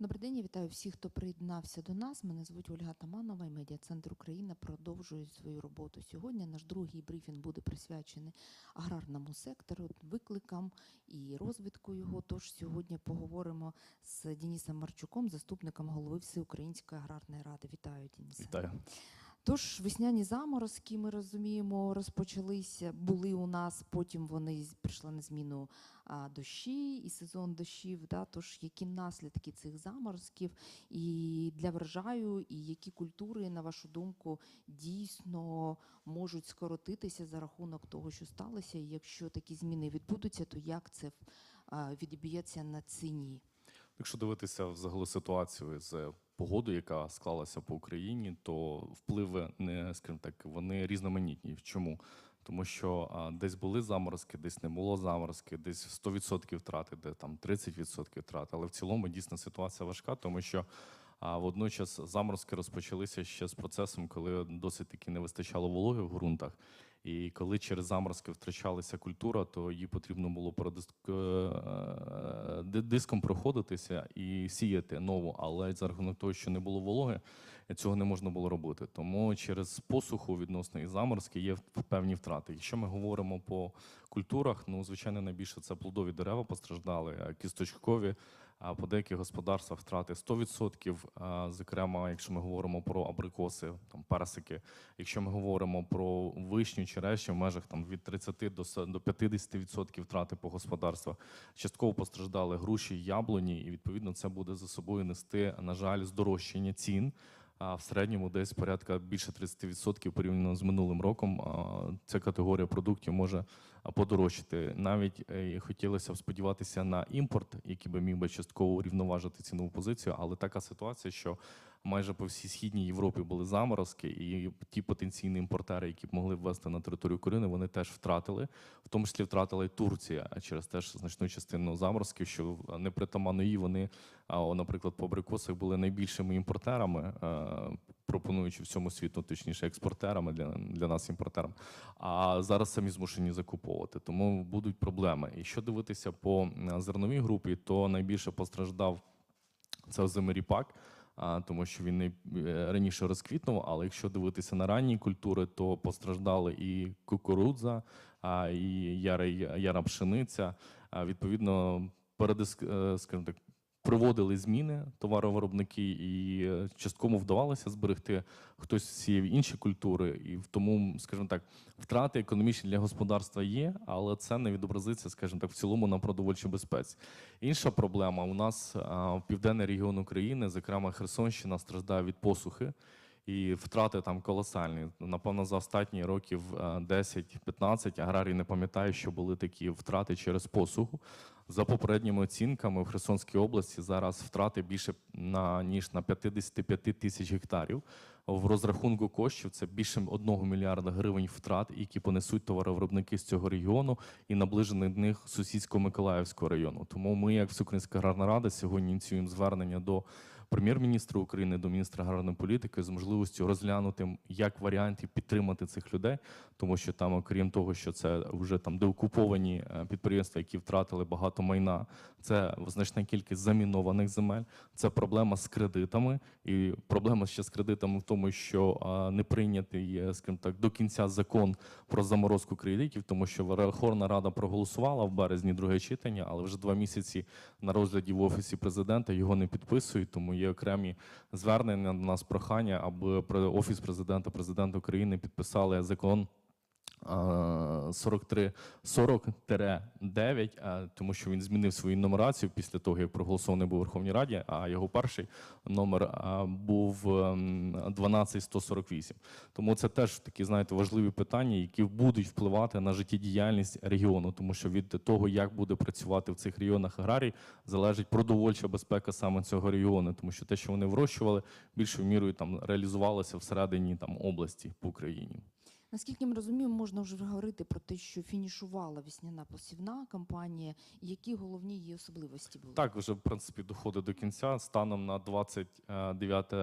Добрий день, я вітаю всіх, хто приєднався до нас. Мене звуть Ольга Таманова і Медіа-центр Україна продовжує свою роботу. Сьогодні наш другий брифінг буде присвячений аграрному сектору, викликам і розвитку його. Тож сьогодні поговоримо з Денисом Марчуком, заступником голови Всеукраїнської аграрної ради. Вітаю, Дініса. Вітаю. Тож весняні заморозки, ми розуміємо, розпочалися, були у нас, потім вони прийшли на зміну а, дощі і сезон дощів. Да? Тож які наслідки цих заморозків і для врожаю, і які культури, на вашу думку, дійсно можуть скоротитися за рахунок того, що сталося? І якщо такі зміни відбудуться, то як це а, відб'ється на ціні? Якщо дивитися взагалі ситуацію з погодою, яка склалася по Україні, то впливи не скажімо так, вони різноманітні. Чому? Тому що а, десь були заморозки, десь не було заморозки, десь 100% втрати, де там 30% втрати. Але в цілому дійсно ситуація важка, тому що а водночас заморозки розпочалися ще з процесом, коли досить таки не вистачало вологи в ґрунтах. І коли через заморозки втрачалася культура, то її потрібно було продиск- е, диском проходитися і сіяти нову. Але за рахунок того, що не було вологи, цього не можна було робити. Тому через посуху відносно і заморозки є певні втрати. Якщо ми говоримо по культурах, ну звичайно найбільше це плодові дерева постраждали, кісточкові. А по деяких господарствах втрати 100%, зокрема, якщо ми говоримо про абрикоси, там персики, якщо ми говоримо про вишню, черешню, в межах там від 30 до с- до 50% втрати по господарствах. Частково постраждали груші, яблуні, і відповідно це буде за собою нести, на жаль, здорожчання цін. А в середньому десь порядка більше 30% порівняно з минулим роком. Ця категорія продуктів може подорожчати. Навіть е, хотілося б сподіватися на імпорт, який би міг би частково урівноважити цінову позицію, але така ситуація, що майже по всій східній Європі були заморозки, і ті потенційні імпортери, які б могли ввести на територію України, вони теж втратили. В тому числі втратила і Турція а через теж значну частину заморозків, що непритаманно їй вони, наприклад, по абрикосах були найбільшими імпортерами, е, пропонуючи всьому світу, точніше, експортерами для, для нас імпортерам. А зараз самі змушені закуповувати. Тому будуть проблеми. І що дивитися по е, зерновій групі, то найбільше постраждав це озимиріпак, тому що він не е, раніше розквітнув. Але якщо дивитися на ранні культури, то постраждали і кукурудза, і яра, яра пшениця. Відповідно, передис, е, скажімо так. Проводили зміни товаровиробники, і е, частково вдавалося зберегти хтось сіяв інші культури, і в тому, скажімо так, втрати економічні для господарства є, але це не відобразиться, скажімо так, в цілому на продовольчій безпеці. Інша проблема у нас а, південний регіон України, зокрема Херсонщина, страждає від посухи. І втрати там колосальні. Напевно, за останні років е, 10-15 аграрій не пам'ятаю, що були такі втрати через посуху. За попередніми оцінками в Херсонській області зараз втрати більше на ніж на 55 тисяч гектарів. В розрахунку коштів це більше 1 мільярда гривень втрат, які понесуть товаровиробники з цього регіону і наближених них сусідсько-миколаївського району. Тому ми, як Всеукраїнська аграрна рада, сьогодні ініціюємо звернення до прем'єр-міністра України, до міністра аграрної політики з можливістю розглянути як варіантів підтримати цих людей, тому що там, окрім того, що це вже там деокуповані е, підприємства, які втратили багато майна, це значна кількість замінованих земель, це проблема з кредитами, і проблема ще з кредитами в тому, що не прийнятий, скажімо так, до кінця закон про заморозку кредитів, тому що Верховна Рада проголосувала в березні друге читання, але вже два місяці на розгляді в офісі президента його не підписують. Тому є окремі звернення до нас прохання, аби офіс президента, президент України підписали закон. А, 43 40-9, а, тому що він змінив свою нумерацію після того, як проголосований був у Верховній Раді, а його перший номер а, був ем, 12148. Тому це теж такі, знаєте, важливі питання, які будуть впливати на життєдіяльність регіону, тому що від того, як буде працювати в цих регіонах аграрій, залежить продовольча безпека саме цього регіону, тому що те, що вони вирощували, більшою мірою там реалізувалося всередині там області по Україні. Наскільки ми розуміємо, можна вже говорити про те, що фінішувала весняна посівна кампанія, які головні її особливості були? Так, вже в принципі доходить до кінця. Станом на 29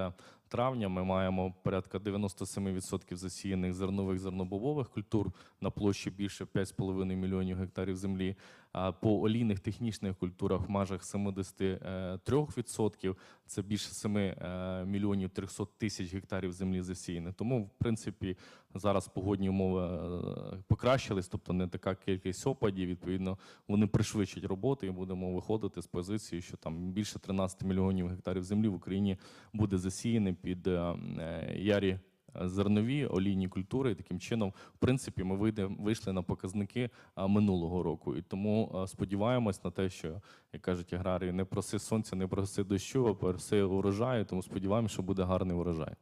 травня ми маємо порядка 97% засіяних зернових зернобобових культур на площі більше 5,5 мільйонів гектарів землі. А по олійних технічних культурах в межах 73%, це більше 7 е, мільйонів 300 тисяч гектарів землі засіяне. Тому, в принципі, зараз погодні умови е, покращились, тобто не така кількість опадів. Відповідно, вони пришвидшать роботу і будемо виходити з позиції, що там більше 13 мільйонів гектарів землі в Україні буде засіяне під е, е, ярі е, зернові олійні культури. І таким чином, в принципі, ми вийде, вийшли на показники минулого року. І тому сподіваємось на те, що як кажуть аграрії, не проси сонця, не проси дощу, а проси урожаю. Тому сподіваємося, що буде гарний урожай.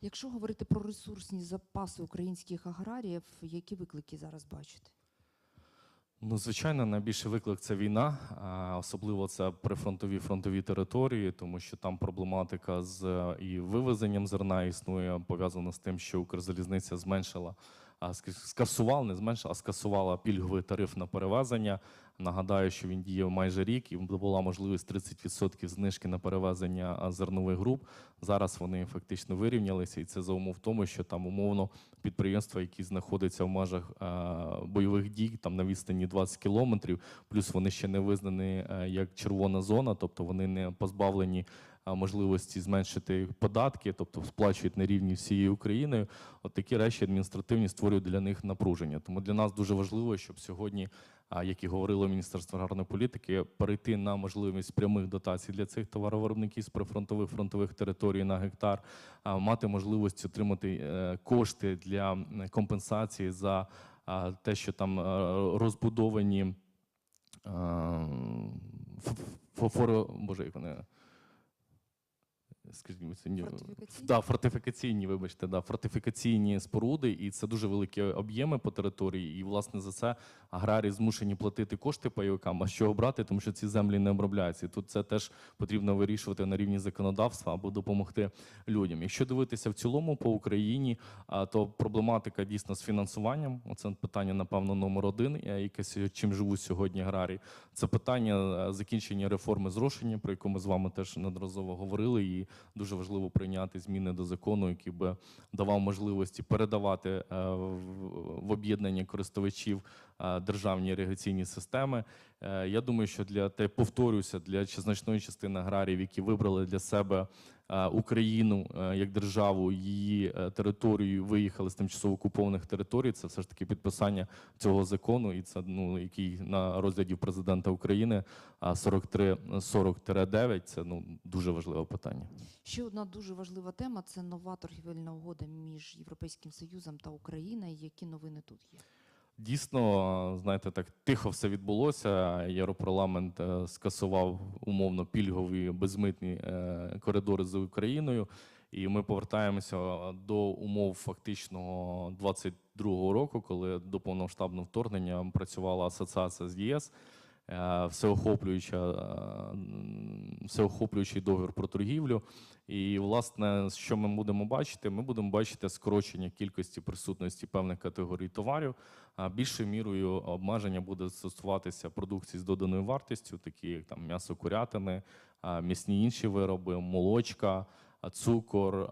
Якщо говорити про ресурсні запаси українських аграріїв, які виклики зараз бачите? Ну, звичайно, найбільший виклик це війна, особливо це прифронтові фронтові території, тому що там проблематика з і вивезенням зерна існує пов'язана з тим, що Укрзалізниця зменшила, скасувала, не зменшила, а скасувала пільговий тариф на перевезення. Нагадаю, що він діяв майже рік, і була можливість 30% знижки на перевезення зернових груп. Зараз вони фактично вирівнялися, і це за умов тому, що там умовно підприємства, які знаходяться в межах бойових дій, там на відстані 20 кілометрів, плюс вони ще не визнані е, як червона зона, тобто вони не позбавлені можливості зменшити податки, тобто сплачують на рівні всієї України. От такі речі адміністративні створюють для них напруження. Тому для нас дуже важливо, щоб сьогодні, як і говорило Міністерство аграрної політики, перейти на можливість прямих дотацій для цих товаровиробників з прифронтових фронтових територій на гектар, мати можливість отримати е, кошти для компенсації за те, що там е, розбудовані е, ф- ф- форо, боже, як вони. Це Фортифікаційні? Да, фортифікаційні, вибачте, да, фортифікаційні споруди, і це дуже великі об'єми по території. І власне за це аграрії змушені платити кошти пайовикам. А з чого брати, тому що ці землі не обробляються. І тут це теж потрібно вирішувати на рівні законодавства або допомогти людям. Якщо дивитися в цілому по Україні, то проблематика дійсно з фінансуванням. Оце питання, напевно, номер один, е, яке чим живуть сьогодні аграрії. Це питання е, закінчення реформи зрошення, про яку ми з вами теж неодноразово говорили. І дуже важливо прийняти зміни до закону, який би давав можливості передавати е, в- об'єднання користувачів державні іригаційні системи. Е, Я думаю, що для те повторюся для значної частини аграріїв, які вибрали для себе е, Україну е, як державу, її е, територію, виїхали з тимчасово окупованих територій. Це все ж таки підписання цього закону, і це ну який на розгляді президента України а 43-40-9 – Це ну дуже важливе питання. Ще одна дуже важлива тема це нова торгівельна угода між Європейським Союзом та Україною. Які новини тут є? Дійсно, знаєте, так тихо все відбулося. Європарламент е, скасував умовно пільгові безмитні е, коридори з Україною, і ми повертаємося до умов фактичного 22-го року, коли до повномасштабного вторгнення працювала асоціація з ЄС. Е, е, всеохоплюючий договір про торгівлю. І, власне, що ми будемо бачити? Ми будемо бачити скорочення кількості присутності певних категорій товарів. А більшою мірою обмеження буде стосуватися продукції з доданою вартістю, такі як там м'ясо курятини, м'ясні інші вироби, молочка, цукор,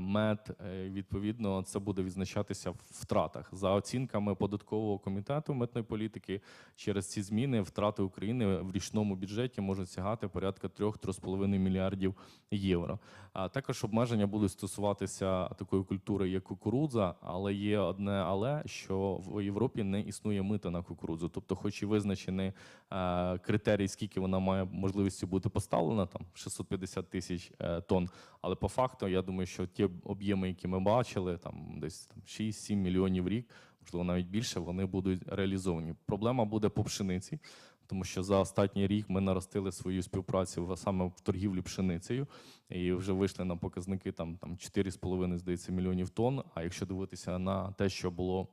мед. Е, Відповідно, це буде відзначатися в втратах. За оцінками податкового комітету митної політики, через ці зміни втрати України в річному бюджеті можуть сягати порядка 3-3,5 мільярдів євро. А також обмеження будуть стосуватися такої культури, як кукурудза, але є одне але, що в Європі не існує мита на кукурудзу. Тобто, хоч і визначений е, критерій, скільки вона має можливості бути поставлена, там 650 тисяч е, тонн. Але по факту, я думаю, що ті об'єми, які ми бачили, там десь там 6-7 мільйонів рік, можливо, навіть більше, вони будуть реалізовані. Проблема буде по пшениці. Тому що за останній рік ми наростили свою співпрацю саме в торгівлі пшеницею і вже вийшли на показники там, там 4,5, здається, мільйонів тонн. А якщо дивитися на те, що було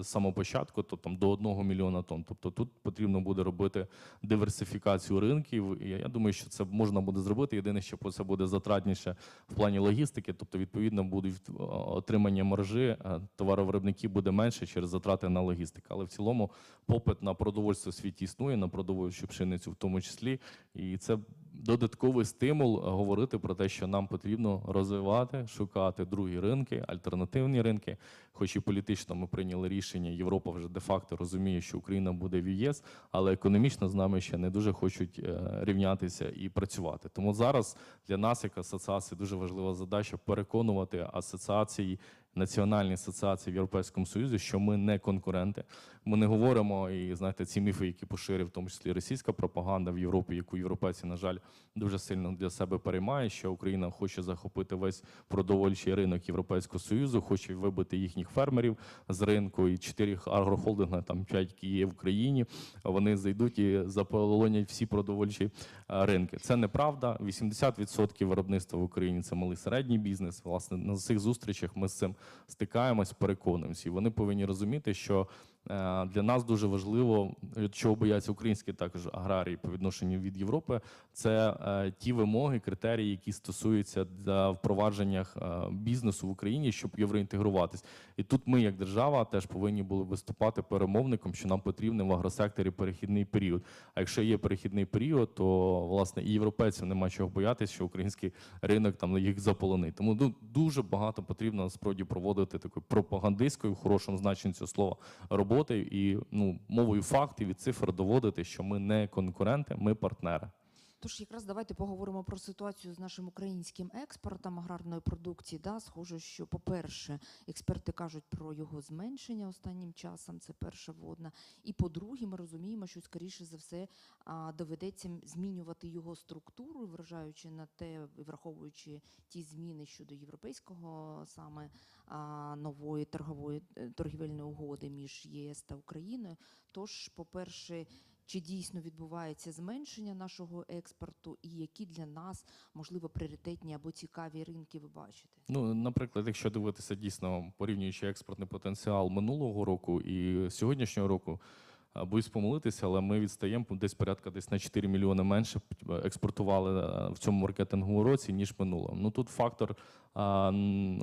з самого початку, то там до 1 мільйона тонн. Тобто тут потрібно буде робити диверсифікацію ринків. І я думаю, що це можна буде зробити. Єдине, що це буде затратніше в плані логістики, тобто, відповідно, будуть е, отримання маржі, е, товаровиробників буде менше через затрати на логістику. Але в цілому попит на продовольство в світі існує, на продовольчу пшеницю в тому числі. І це додатковий стимул е, говорити про те, що нам потрібно розвивати, шукати другі ринки, альтернативні ринки. Хоч і політично ми прийняли рішення, Європа вже де-факто розуміє, що Україна буде в ЄС, але економічно з нами ще не дуже хочуть е, рівнятися і працювати. Тому зараз для нас, як асоціації, дуже важлива задача переконувати асоціації. Національні асоціації в Європейському Союзі, що ми не конкуренти. Ми не говоримо і знаєте, ці міфи, які поширює, в тому числі російська пропаганда в Європі, яку європейці, на жаль, дуже сильно для себе переймає, що Україна хоче захопити весь продовольчий ринок Європейського Союзу, хоче вибити їхніх фермерів з ринку. І чотири агрохолдинга, там п'ять які є в Україні. Вони зайдуть і заполонять всі продовольчі е, ринки. Це неправда. 80% виробництва в Україні це малий середній бізнес. Власне, на цих зустрічах ми з цим стикаємось, переконуємося. І вони повинні розуміти, що для нас дуже важливо, е, чого бояться українські також аграрії по відношенню від Європи. Це е, ті вимоги, критерії, які стосуються для впровадженнях е, бізнесу в Україні, щоб євроінтегруватись. І тут ми, як держава, теж повинні були виступати перемовником, що нам потрібен в агросекторі перехідний період. А якщо є перехідний період, то власне і європейцям нема чого боятися, що український ринок там їх заполонить. Тому ду- дуже багато потрібно насправді проводити такою пропагандистською, в хорошому значенні цього слова, роботи і ну мовою фактів і цифр доводити, що ми не конкуренти, ми партнери. Тож якраз давайте поговоримо про ситуацію з нашим українським експортом аграрної продукції. Да, схоже, що, по-перше, експерти кажуть про його зменшення останнім часом. Це перша водна. І по-друге, ми розуміємо, що скоріше за все доведеться змінювати його структуру, вражаючи на те, враховуючи ті зміни щодо європейського саме нової торгової е, торгівельної угоди між ЄС та Україною. Тож, по-перше, чи дійсно відбувається зменшення нашого експорту, і які для нас можливо пріоритетні або цікаві ринки ви бачите? Ну, наприклад, якщо дивитися дійсно порівнюючи експортний потенціал минулого року і сьогоднішнього року, боюсь помилитися, але ми відстаємо десь порядка десь на 4 мільйони менше експортували в цьому маркетинговому році, ніж минулому. Ну тут фактор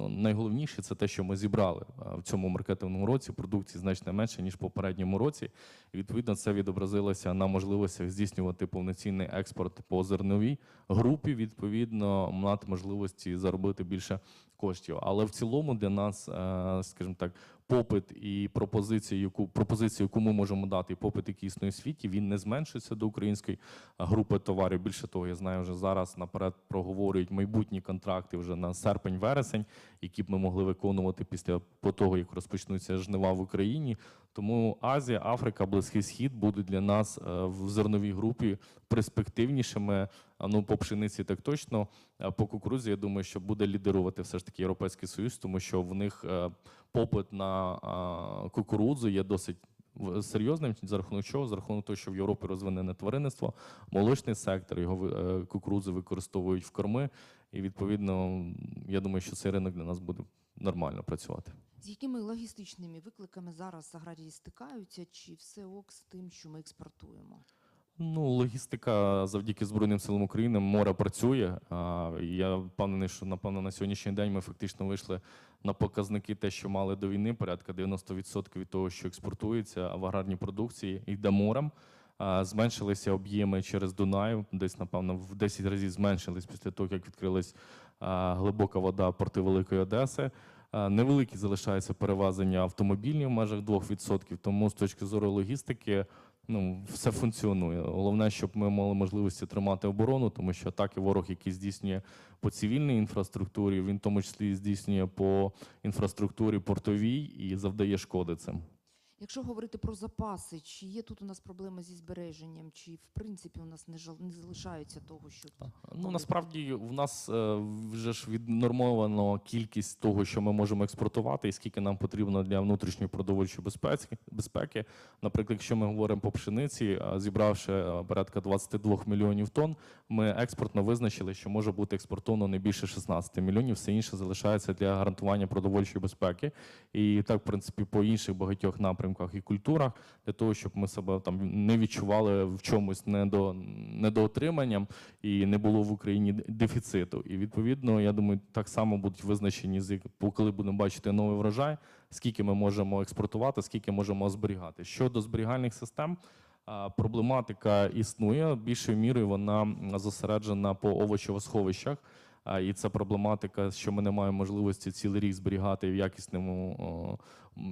найголовніший це те, що ми зібрали в цьому маркетинговому році продукції значно менше ніж в попередньому році. І відповідно це відобразилося на можливостях здійснювати повноцінний експорт по зерновій групі. Відповідно, мати можливості заробити більше коштів. Але в цілому для нас, е, скажімо так, попит і пропозиція, яку пропозицію, яку ми можемо дати, і попит, який існує в світі, він не зменшується до української групи товарів. Більше того, я знаю, вже зараз наперед проговорюють майбутні контракти вже на серпень-вересень, які б ми могли виконувати після по того, як розпочнуться жнива в Україні. Тому Азія, Африка, Близький Схід будуть для нас е, в зерновій групі перспективнішими. Ну, по пшениці так точно. По кукурудзі, я думаю, що буде лідерувати все ж таки Європейський Союз, тому що в них е, попит на кукурудзу є досить серйозним. За рахунок чого? За рахунок того, що в Європі розвинене тваринництво, молочний сектор, його е, кукурудзи використовують в корми. І відповідно, я думаю, що цей ринок для нас буде нормально працювати. З якими логістичними викликами зараз аграрії стикаються, чи все ок з тим, що ми експортуємо? Ну, логістика завдяки Збройним силам України море працює. Я впевнений, що напевно на сьогоднішній день ми фактично вийшли на показники те, що мали до війни, порядка 90% від того, що експортується в аграрній продукції, йде морем. Зменшилися об'єми через Дунаю, десь, напевно, в 10 разів зменшились після того, як відкрилась глибока вода порти Великої Одеси. Невеликі залишаються перевезення автомобільні в межах 2%, тому з точки зору логістики ну, все функціонує. Головне, щоб ми мали можливості тримати оборону, тому що атаки ворог, який здійснює по цивільній інфраструктурі, він в тому числі здійснює по інфраструктурі портовій і завдає шкоди цим. Якщо говорити про запаси, чи є тут у нас проблеми зі збереженням, чи в принципі у нас не жал- не залишається того, щоб Ну насправді в нас е, вже ж віднормовано кількість того, що ми можемо експортувати, і скільки нам потрібно для внутрішньої продовольчої безпеки. безпеки. Наприклад, якщо ми говоримо по пшениці, е, зібравши е, порядка 22 мільйонів тонн, ми експортно визначили, що може бути експортовано не більше 16 мільйонів. Все інше залишається для гарантування продовольчої безпеки. І так, в принципі, по інших багатьох напрямках і культурах, для того, щоб ми себе там не відчували в чомусь недо, недоотриманням і не було в Україні дефіциту. І відповідно, я думаю, так само будуть визначені, з коли будемо бачити новий врожай, скільки ми можемо експортувати, скільки можемо зберігати. Щодо зберігальних систем. Проблематика існує більшою мірою вона зосереджена по овочевосховищах. І це проблематика, що ми не маємо можливості цілий рік зберігати в якісному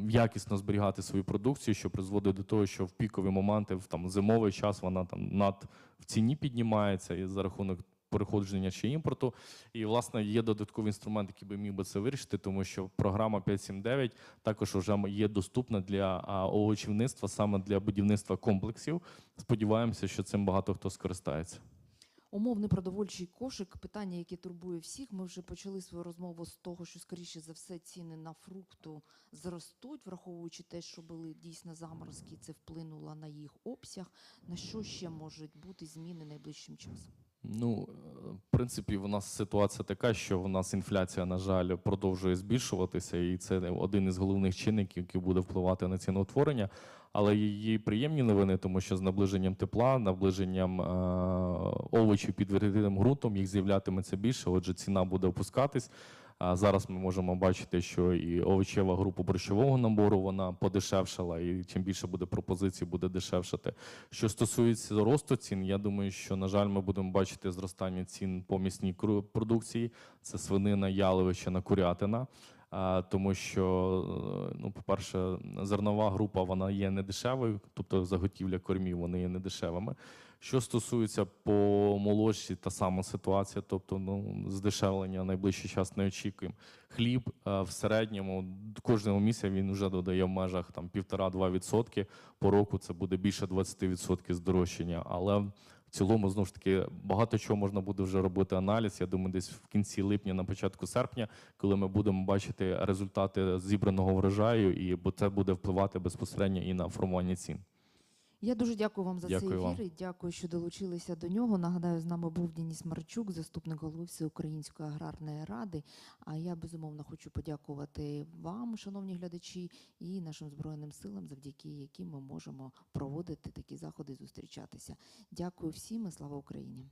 якісно зберігати свою продукцію, що призводить до того, що в пікові моменти, в там зимовий час вона там над в ціні піднімається і за рахунок переходження чи імпорту. І власне є додатковий інструмент, який би міг би це вирішити, тому що програма 5.7.9 також вже є доступна для овочівництва, саме для будівництва комплексів. Сподіваємося, що цим багато хто скористається. Умовний продовольчий кошик питання, яке турбує всіх. Ми вже почали свою розмову з того, що скоріше за все ціни на фрукту зростуть, враховуючи те, що були дійсно заморозки, це вплинуло на їх обсяг. На що ще можуть бути зміни найближчим часом? Ну, е, в принципі, в нас ситуація така, що в нас інфляція, на жаль, продовжує збільшуватися, і це один із головних чинників, який буде впливати на ціноутворення. Але її приємні новини, тому що з наближенням тепла, наближенням е- овочів під відкритим ґрунтом їх з'являтиметься більше. Отже, ціна буде опускатись. Зараз ми можемо бачити, що і овочева група борщового набору вона подешевшала, і чим більше буде пропозицій, буде дешевшати. Що стосується росту цін, я думаю, що на жаль, ми будемо бачити зростання цін по місній продукції. Це свинина, яловище, курятина. Тому що, е, ну, по-перше, зернова група вона є недешевою, тобто заготівля кормів вони є недешевими. Що стосується по молочці, та сама ситуація, тобто ну, здешевлення найближчий час не очікуємо. Хліб е, в середньому кожного місяця він вже додає в межах там 1,5-2%. По року це буде більше 20% здорожчання. Але в цілому, знову ж таки, багато чого можна буде вже робити аналіз. Я думаю, десь в кінці липня, на початку серпня, коли ми будемо бачити результати зібраного врожаю, і бо це буде впливати безпосередньо і на формування цін. Я дуже дякую вам за Дякую цей ефір і дякую, що долучилися до нього. Нагадаю, з нами був Деніс Марчук, заступник голови Всеукраїнської аграрної ради. А я безумовно хочу подякувати вам, шановні глядачі, і нашим збройним силам, завдяки яким ми можемо проводити такі заходи, і зустрічатися. Дякую всім і слава Україні.